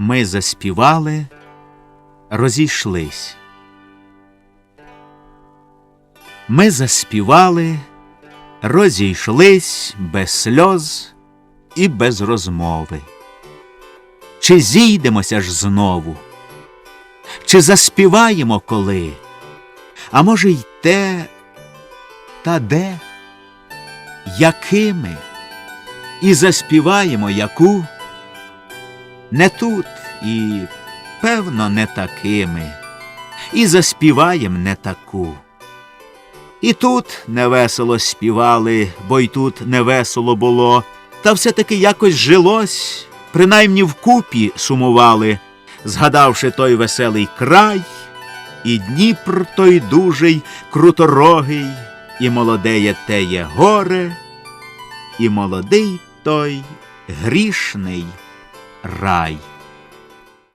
Ми заспівали, розійшлись. Ми заспівали, розійшлись без сльоз і без розмови. Чи зійдемося ж знову? Чи заспіваємо коли? А може, й те, та де? Якими? І заспіваємо яку? Не тут і, певно, не такими, і заспіваєм не таку. І тут невесело співали, бо й тут невесело було, та все-таки якось жилось, принаймні вкупі сумували, згадавши той веселий край, і Дніпр той дужий, круторогий, і молодеє теє горе, і молодий той грішний RAI.